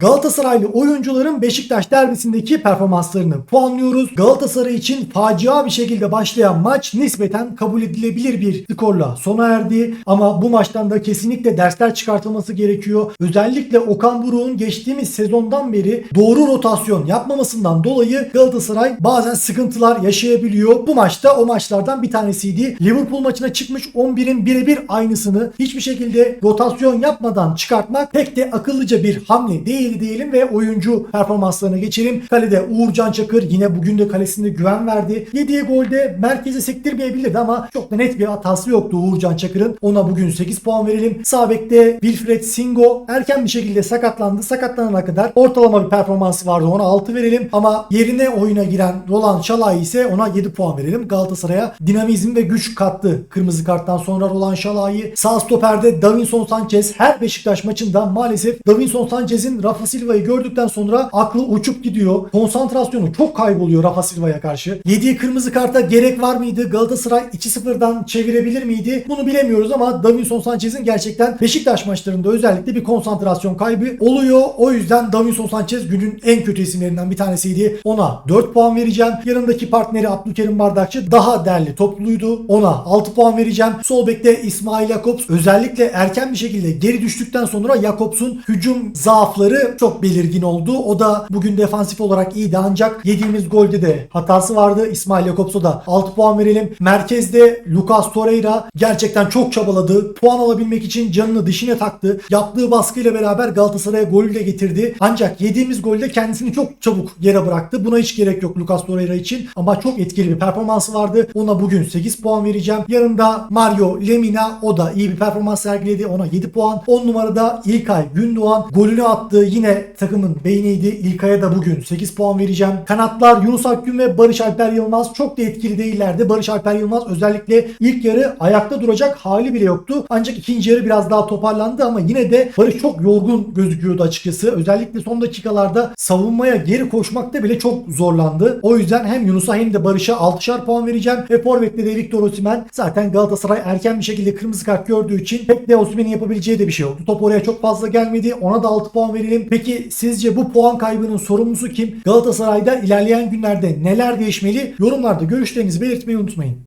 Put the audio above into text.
Galatasaraylı oyuncuların Beşiktaş derbisindeki performanslarını puanlıyoruz. Galatasaray için facia bir şekilde başlayan maç nispeten kabul edilebilir bir skorla sona erdi. Ama bu maçtan da kesinlikle dersler çıkartılması gerekiyor. Özellikle Okan Buruk'un geçtiğimiz sezondan beri doğru rotasyon yapmamasından dolayı Galatasaray bazen sıkıntılar yaşayabiliyor. Bu maçta o maçlardan bir tanesiydi. Liverpool maçına çıkmış 11'in birebir aynısını hiçbir şekilde rotasyon yapmadan çıkartmak pek de akıllıca bir hamle değil diyelim ve oyuncu performanslarına geçelim. Kalede Uğurcan Çakır yine bugün de kalesinde güven verdi. Yediği golde merkeze sektirmeyebilirdi ama çok da net bir hatası yoktu Uğurcan Çakır'ın. Ona bugün 8 puan verelim. Sağ bekte Wilfred Singo erken bir şekilde sakatlandı. Sakatlanana kadar ortalama bir performansı vardı. Ona 6 verelim ama yerine oyuna giren Roland Şalay ise ona 7 puan verelim. Galatasaray'a dinamizm ve güç kattı. Kırmızı karttan sonra Roland Şalay'ı sağ stoperde Davinson Sanchez her Beşiktaş maçında maalesef Davinson Sanchez'in Rafa Silva'yı gördükten sonra aklı uçup gidiyor. Konsantrasyonu çok kayboluyor Rafa Silva'ya karşı. Yediği kırmızı karta gerek var mıydı? Galatasaray 2-0'dan çevirebilir miydi? Bunu bilemiyoruz ama Davinson Sanchez'in gerçekten Beşiktaş maçlarında özellikle bir konsantrasyon kaybı oluyor. O yüzden Davinson Sanchez günün en kötü isimlerinden bir tanesiydi. Ona 4 puan vereceğim. Yanındaki partneri Abdülkerim Bardakçı daha derli topluydu. Ona 6 puan vereceğim. Sol bekte İsmail Jakobs özellikle erken bir şekilde geri düştükten sonra Jakobs'un hücum zaafları çok belirgin oldu. O da bugün defansif olarak iyiydi ancak yediğimiz golde de hatası vardı. İsmail Jakobs'a da 6 puan verelim. Merkezde Lucas Torreira gerçekten çok çabaladı. Puan alabilmek için canını dişine taktı. Yaptığı baskıyla beraber Galatasaray'a golü de getirdi. Ancak yediğimiz golde kendisini çok çabuk yere bıraktı. Buna hiç gerek yok Lucas Torreira için. Ama çok etkili bir performansı vardı. Ona bugün 8 puan vereceğim. Yanında Mario Lemina o da iyi bir performans sergiledi. Ona 7 puan. 10 numarada İlkay Gündoğan golünü attı. Yine takımın beyniydi. İlkay'a da bugün 8 puan vereceğim. Kanatlar Yunus Akgün ve Barış Alper Yılmaz çok da etkili değillerdi. Barış Alper Yılmaz özellikle ilk yarı ayakta duracak hali bile yoktu. Ancak ikinci yarı biraz daha toparlandı ama yine de Barış çok yorgun gözüküyordu açıkçası. Özellikle son dakikalarda savunmaya geri koşmakta bile çok zorlandı. O yüzden hem Yunus'a hem de Barış'a 6'şar puan vereceğim ve forvette de Victor Osimhen zaten Galatasaray erken bir şekilde kırmızı kart gördüğü için pek de Osimhen'in yapabileceği de bir şey yoktu. Top oraya çok fazla gelmedi. Ona da 6 puan verelim. Peki sizce bu puan kaybının sorumlusu kim? Galatasaray'da ilerleyen günlerde neler değişmeli? Yorumlarda görüşlerinizi belirtmeyi unutmayın.